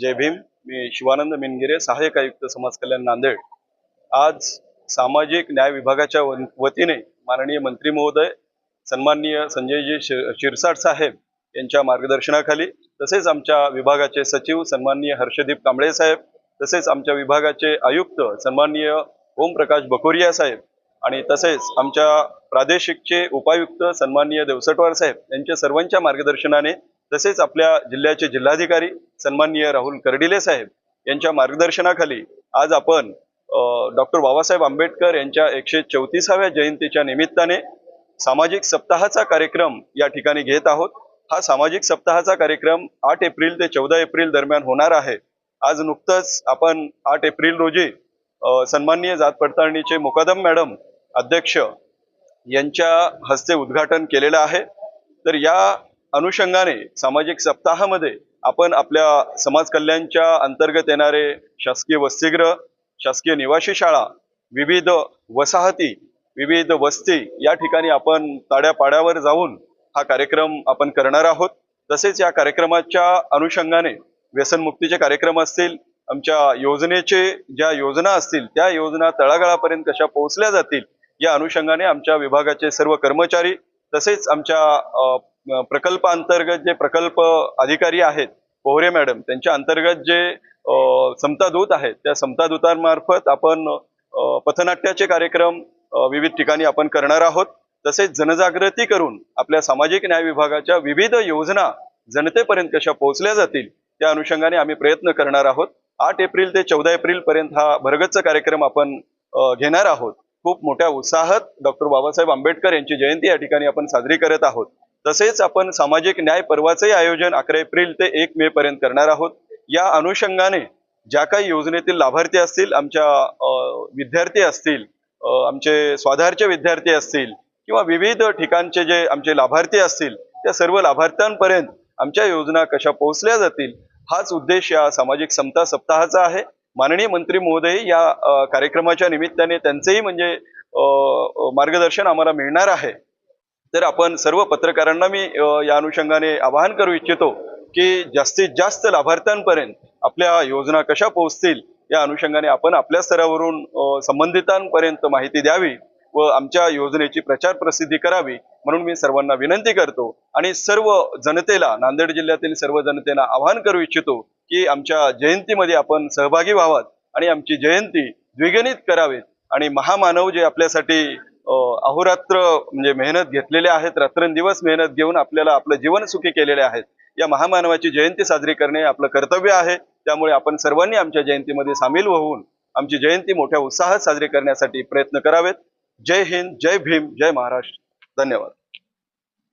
जय भीम. मी शिवानंद मिनगिरे सहाय्यक आयुक्त समाज कल्याण नांदेड. आज सामाजिक न्याय विभागाच्या वतीने माननीय मंत्री महोदय सन्माननीय संजयजी शिरसाट साहेब यांच्या मार्गदर्शनाखाली तसेच आमच्या विभागाचे सचिव सन्माननीय हर्षदीप कांबळे साहेब तसेच आमच्या विभागाचे आयुक्त सन्माननीय ओमप्रकाश बकोरिया साहेब आणि तसेच आमच्या प्रादेशिकचे उपायुक्त सन्माननीय देवसटवार साहेब यांच्या सर्वांच्या मार्गदर्शनाने तसेच आपल्या जिल्ह्याचे जिल्हाधिकारी सन्माननीय राहुल कर्डिले साहेब यांच्या मार्गदर्शनाखाली आज आपण डॉक्टर बाबासाहेब आंबेडकर यांच्या एकशे चौतीसाव्या जयंतीच्या निमित्ताने सामाजिक सप्ताहाचा कार्यक्रम या ठिकाणी घेत आहोत. हा सामाजिक सप्ताहाचा कार्यक्रम आठ एप्रिल ते चौदा एप्रिल दरम्यान होणार आहे. आज नुकतंच आपण आठ एप्रिल रोजी सन्माननीय जात पडताळणीचे मुकादम मॅडम अध्यक्ष यांच्या हस्ते उद्घाटन केलेलं आहे. तर या अनुषंगाने सामाजिक सप्ताहामध्ये आपण आपल्या समाज कल्याणच्या अंतर्गत येणारे शासकीय वसतिगृह शासकीय निवासी शाळा विविध वसाहती विविध वस्ती या ठिकाणी आपण ताड्यापाड्यावर जाऊन हा कार्यक्रम आपण करणार आहोत. तसेच या कार्यक्रमाच्या अनुषंगाने व्यसनमुक्तीचे कार्यक्रम असतील आमच्या योजनेचे ज्या योजना असतील त्या योजना तळागाळापर्यंत कशा पोहोचल्या जातील या अनुषंगाने आमच्या विभागाचे सर्व कर्मचारी तसेच आमच्या प्रकल्पांतर्गत जे प्रकल्प अधिकारी आहेत पोहरे मॅडम त्यांच्या अंतर्गत जे समतादूत समता दूत आहेत त्या समतादूतांमार्फत आपण पथनाट्याचे कार्यक्रम विविध ठिकाणी आपण करणार आहोत. तसेच जनजागृती करून आपल्या सामाजिक न्याय विभागाच्या विविध योजना जनतेपर्यंत कशा पोहोचल्या जातील त्या अनुषंगाने आम्ही प्रयत्न करणार आहोत. आठ एप्रिल ते चौदा एप्रिल पर्यंत हा भरगच्च कार्यक्रम आपण घेणार आहोत. खूप मोठ्या उत्साहात डॉक्टर बाबासाहेब आंबेडकर यांची जयंती या ठिकाणी आपण साजरी करत आहोत. तसेच आपण सामाजिक न्याय पर्वाचंही आयोजन अकरा एप्रिल ते एक मे पर्यंत करणार आहोत. या अनुषंगाने ज्या काही योजनेतील लाभार्थी असतील आमच्या विद्यार्थी असतील आमचे स्वाधारचे विद्यार्थी असतील किंवा विविध ठिकाणचे जे आमचे लाभार्थी असतील त्या सर्व लाभार्थ्यांपर्यंत आमच्या योजना कशा पोहोचल्या जातील हाच उद्देश या सामाजिक समता सप्ताहाचा आहे. माननीय मंत्री महोदय या कार्यक्रमाच्या निमित्ताने त्यांचेही म्हणजे मार्गदर्शन आम्हाला मिळणार आहे. तर आपण सर्व पत्रकारांना मी या अनुषंगाने आवाहन करू इच्छितो की जास्तीत जास्त लाभार्थ्यांपर्यंत आपल्या योजना कशा पोहोचतील या अनुषंगाने आपण आपल्या स्तरावरून संबंधितांपर्यंत माहिती द्यावी व आमच्या योजनेची प्रचार प्रसिद्धी करावी म्हणून मी सर्वांना विनंती करतो आणि सर्व जनतेला नांदेड जिल्ह्यातील सर्व जनतेला आवाहन करू इच्छितो की आमच्या जयंतीमध्ये आपण सहभागी व्हावात आणि आमची जयंती द्विगणित करावेत आणि महामानव जे आपल्यासाठी अहोरात्र म्हणजे मेहनत घेतलेले आहेत रात्रंदिवस मेहनत घेऊन आपल्याला आपलं जीवन सुखी केलेले आहेत. या महामानवाची जयंती साजरी करणे आपलं कर्तव्य आहे. त्यामुळे आपण सर्वांनी आमच्या जयंतीमध्ये सामील होऊन आमची जयंती मोठ्या उत्साहात साजरी करण्यासाठी प्रयत्न करावेत. जय हिंद जय भीम जय महाराष्ट्र. धन्यवाद.